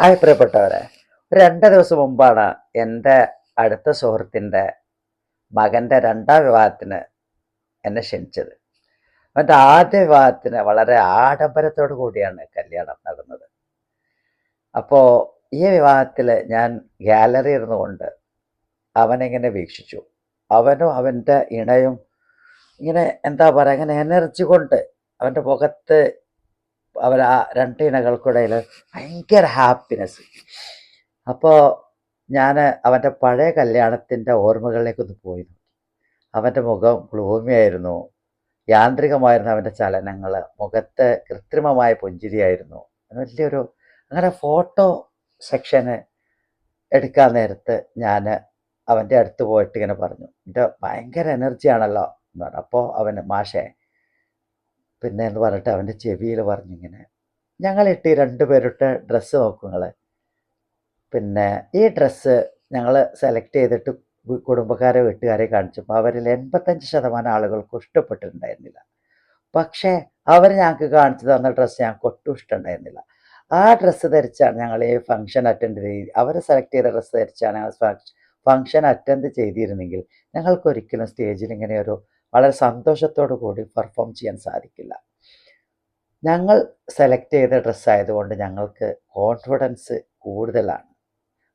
Hi പ്രിയപ്പെട്ടവരെ രണ്ട് ദിവസം മുമ്പാണ് എന്റെ അടുത്ത സുഹൃത്തിന്റെ മകന്റെ രണ്ടാം വിവാഹത്തിന് എന്നെ ക്ഷണിച്ചത്. അവന്റെ ആദ്യ വിവാഹത്തിന് വളരെ ആഡംബരത്തോടു കൂടിയാണ് കല്യാണം നടന്നത്. അപ്പോൾ ഈ വിവാഹത്തിൽ ഞാൻ ഗാലറി ഇരുന്നുകൊണ്ട് അവനെങ്ങനെ വീക്ഷിച്ചു. അവനും അവന്റെ ഇണയും ഇങ്ങനെ എന്താ പറയുക അങ്ങനെ എനർജി കൊണ്ട് അവന്റെ മുഖത്ത് അവർ ആ രണ്ട് ഇണകൾക്കിടയിൽ ഭയങ്കര ഹാപ്പിനെസ് അപ്പോൾ ഞാൻ അവന്റെ പഴയ കല്യാണത്തിന്റെ ഓർമ്മകളിലേക്കൊന്ന് പോയി അവന്റെ മുഖം ഗ്ലൂമിയായിരുന്നു യാന്ത്രികമായിരുന്നു അവന്റെ ചലനങ്ങൾ മുഖത്ത് കൃത്രിമമായ പുഞ്ചിരിയായിരുന്നു. വലിയൊരു അങ്ങനെ ഫോട്ടോ സെക്ഷന് എടുക്കാൻ നേരത്ത് ഞാൻ അവന്റെ അടുത്ത് പോയിട്ട് ഇങ്ങനെ പറഞ്ഞു. എന്റെ ഭയങ്കര എനർജിയാണല്ലോ എന്ന് പറഞ്ഞു. അപ്പോൾ അവൻ മാഷേ പിന്നെ എന്ന് പറഞ്ഞിട്ട് അവന്റെ ചെവിയിൽ പറഞ്ഞിങ്ങനെ ഞങ്ങളിട്ട് രണ്ട് പേരിട്ട് ഡ്രസ്സ് നോക്കും പിന്നെ ഈ ഡ്രസ്സ് ഞങ്ങൾ സെലക്ട് ചെയ്തിട്ട് കുടുംബക്കാരെ വീട്ടുകാരെ കാണിച്ചപ്പോൾ അവരിൽ എൺപത്തഞ്ച് ശതമാനം ആളുകൾക്ക് ഇഷ്ടപ്പെട്ടിട്ടുണ്ടായിരുന്നില്ല. പക്ഷേ അവർ ഞങ്ങൾക്ക് കാണിച്ചു തന്ന ഡ്രസ്സ് ഞങ്ങൾക്ക് ഒട്ടും ഇഷ്ടമുണ്ടായിരുന്നില്ല. ആ ഡ്രസ്സ് ധരിച്ചാണ് ഞങ്ങൾ ഈ ഫംഗ്ഷൻ അറ്റൻഡ് ചെയ്ത് അവർ സെലക്ട് ചെയ്ത ഡ്രസ്സ് ധരിച്ചാണ് ഫംഗ്ഷൻ അറ്റൻഡ് ചെയ്തിരുന്നെങ്കിൽ ഞങ്ങൾക്ക് ഒരിക്കലും സ്റ്റേജിൽ ഇങ്ങനെ ഒരു വളരെ സന്തോഷത്തോടു കൂടി പെർഫോം ചെയ്യാൻ സാധിക്കില്ല. ഞങ്ങൾ സെലക്ട് ചെയ്ത ഡ്രസ്സ് ആയതുകൊണ്ട് ഞങ്ങൾക്ക് കോൺഫിഡൻസ് കൂടുതലാണ്.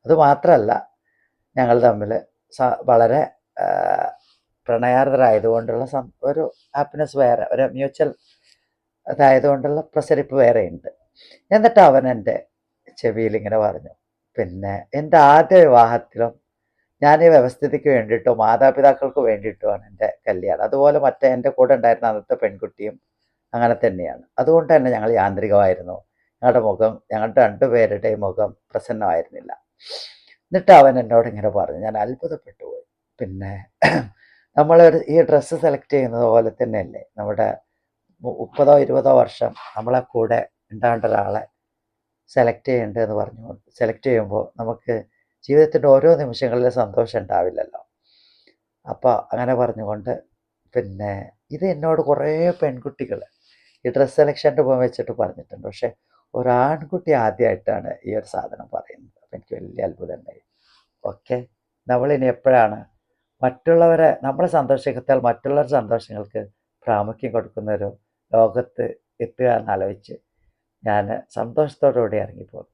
അതുമാത്രമല്ല ഞങ്ങൾ തമ്മിൽ വളരെ പ്രണയാർദ്ധരായതുകൊണ്ടുള്ള ഒരു ഹാപ്പിനെസ് വേറെ ഒരു മ്യൂച്വൽ അതായതുകൊണ്ടുള്ള പ്രസരിപ്പ് വേറെ ഉണ്ട് എന്നിട്ട് അവൻ എന്റെ ചെവിയിൽ ഇങ്ങനെ പറഞ്ഞു പിന്നെ എന്റെ ആദ്യ വിവാഹത്തിലും ഞാൻ ഈ വ്യവസ്ഥിതിക്ക് വേണ്ടിയിട്ടോ മാതാപിതാക്കൾക്ക് വേണ്ടിയിട്ടുമാണ് എന്റെ കല്യാണം. അതുപോലെ മറ്റേ എന്റെ കൂടെ ഉണ്ടായിരുന്ന അന്നത്തെ പെൺകുട്ടിയും അങ്ങനെ തന്നെയാണ്. അതുകൊണ്ട് തന്നെ ഞങ്ങൾ യാന്ത്രികമായിരുന്നു. ഞങ്ങളുടെ മുഖം ഞങ്ങളുടെ രണ്ടുപേരുടെയും മുഖം പ്രസന്നമായിരുന്നില്ല. എന്നിട്ട് അവൻ എന്നോട് ഇങ്ങനെ പറഞ്ഞു. ഞാൻ അത്ഭുതപ്പെട്ടു പോയി പിന്നെ നമ്മൾ ഈ ഡ്രസ്സ് സെലക്ട് ചെയ്യുന്നത് പോലെ തന്നെയല്ലേ? നമ്മുടെ മുപ്പതോ ഇരുപതോ വർഷം നമ്മളെ കൂടെ ഉണ്ടാകേണ്ട ഒരാളെ സെലക്ട് ചെയ്യേണ്ടതെന്ന് പറഞ്ഞു സെലക്ട് ചെയ്യുമ്പോൾ നമുക്ക് ജീവിതത്തിന്റെ ഓരോ നിമിഷങ്ങളിലും സന്തോഷം ഉണ്ടാവില്ലല്ലോ. അപ്പോൾ അങ്ങനെ പറഞ്ഞുകൊണ്ട് പിന്നെ ഇത് എന്നോട് കുറേ പെൺകുട്ടികൾ ഈ ഡ്രസ് സെലക്ഷന്റെ പോകാൻ വെച്ചിട്ട് പറഞ്ഞിട്ടുണ്ട്. പക്ഷേ ഒരാൺകുട്ടി ആദ്യമായിട്ടാണ് ഈ ഒരു സാധനം പറയുന്നത്. അപ്പം എനിക്ക് വലിയ അത്ഭുതം ഉണ്ടായി ഓക്കെ? നമ്മളിനി എപ്പോഴാണ് മറ്റുള്ളവരെ നമ്മളെ സന്തോഷിക്കത്താൽ മറ്റുള്ളവരുടെ സന്തോഷങ്ങൾക്ക് പ്രാമുഖ്യം കൊടുക്കുന്ന ഒരു ലോകത്ത് എത്തുക എന്നാലോചിച്ച് ഞാൻ സന്തോഷത്തോടുകൂടി ഇറങ്ങിപ്പോകും